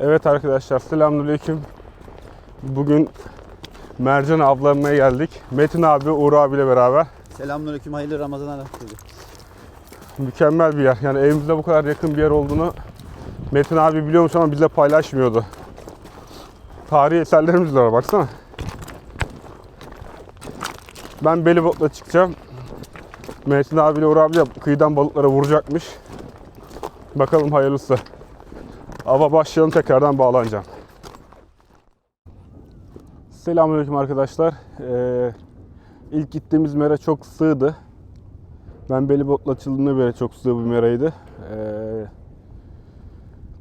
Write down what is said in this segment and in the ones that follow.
Evet arkadaşlar selamünaleyküm. Bugün mercan avlanmaya geldik. Metin abi, Uğur abiyle beraber. Selamünaleyküm, hayırlı Ramazanlar. Mükemmel bir yer. Yani evimize bu kadar yakın bir yer olduğunu Metin abi biliyormuş ama bizle paylaşmıyordu. Tarihi eserlerimiz var baksana. Ben belibotla çıkacağım. Metin abiyle Uğur abi de kıyıdan balıklara vuracakmış. Bakalım hayırlısı. Ava başlayalım tekrardan bağlanacağım. Selamünaleyküm arkadaşlar. Ee, ilk gittiğimiz mera çok sığdı. Ben belibotla açıldığında beri çok sığ bir meraydı. Ee,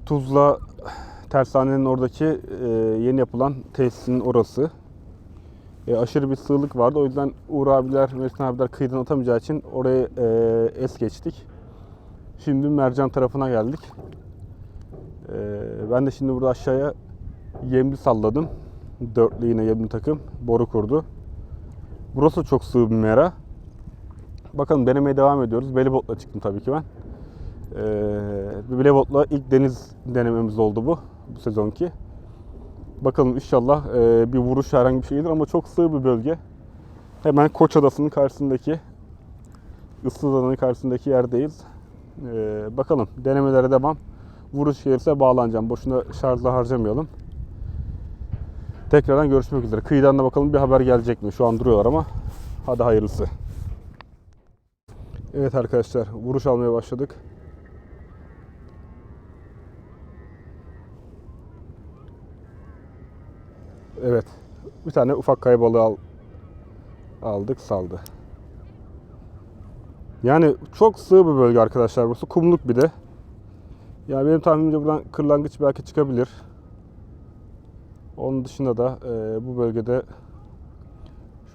Tuzla tersanenin oradaki e, yeni yapılan tesisin orası. E, aşırı bir sığlık vardı. O yüzden Uğur abiler, Metin abiler kıyıdan atamayacağı için oraya e, es geçtik. Şimdi mercan tarafına geldik. E, ben de şimdi burada aşağıya yemli salladım. Dörtlü yine yemli takım. Boru kurdu. Burası çok sığ bir mera. Bakalım denemeye devam ediyoruz. Belibotla çıktım tabii ki ben. Ee, Belibotla ilk deniz denememiz oldu bu. Bu sezonki. Bakalım inşallah e, bir vuruş herhangi bir şeydir ama çok sığ bir bölge. Hemen Koç Adası'nın karşısındaki Issız Adanın karşısındaki yerdeyiz. Ee, bakalım denemelere devam. Vuruş gelirse bağlanacağım. Boşuna şarjla harcamayalım. Tekrardan görüşmek üzere. Kıyıdan da bakalım bir haber gelecek mi? Şu an duruyorlar ama hadi hayırlısı. Evet arkadaşlar vuruş almaya başladık. Evet. Bir tane ufak kaya balığı al, aldık saldı. Yani çok sığ bir bölge arkadaşlar burası. Kumluk bir de. Yani benim tahminimce buradan kırlangıç belki çıkabilir. Onun dışında da e, bu bölgede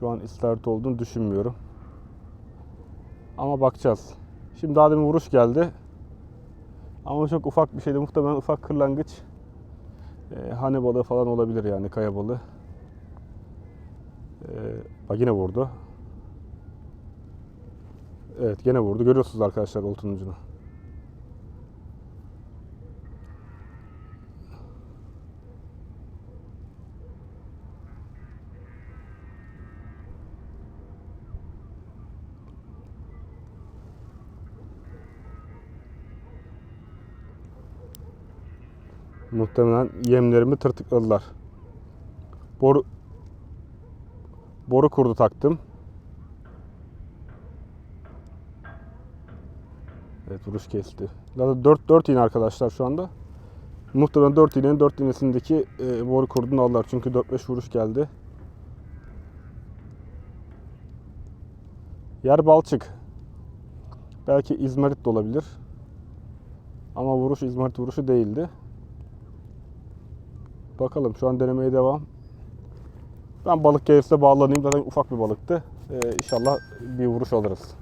şu an istavrit olduğunu düşünmüyorum. Ama bakacağız. Şimdi daha demin vuruş geldi. Ama çok ufak bir şeydi. Muhtemelen ufak kırlangıç. E, hane balığı falan olabilir yani kaya balığı. E, bak yine vurdu. Evet gene vurdu. Görüyorsunuz arkadaşlar oltanın Muhtemelen yemlerimi tırtıkladılar. Boru boru kurdu taktım. Evet vuruş kesti. Zaten 4 4 iğne arkadaşlar şu anda. Muhtemelen 4 iğnenin 4 iğnesindeki e, boru kurdunu aldılar. Çünkü 4-5 vuruş geldi. Yer balçık. Belki izmarit de olabilir. Ama vuruş izmarit vuruşu değildi. Bakalım şu an denemeye devam. Ben balık gelirse bağlanayım. Zaten ufak bir balıktı. Ee, inşallah bir vuruş alırız.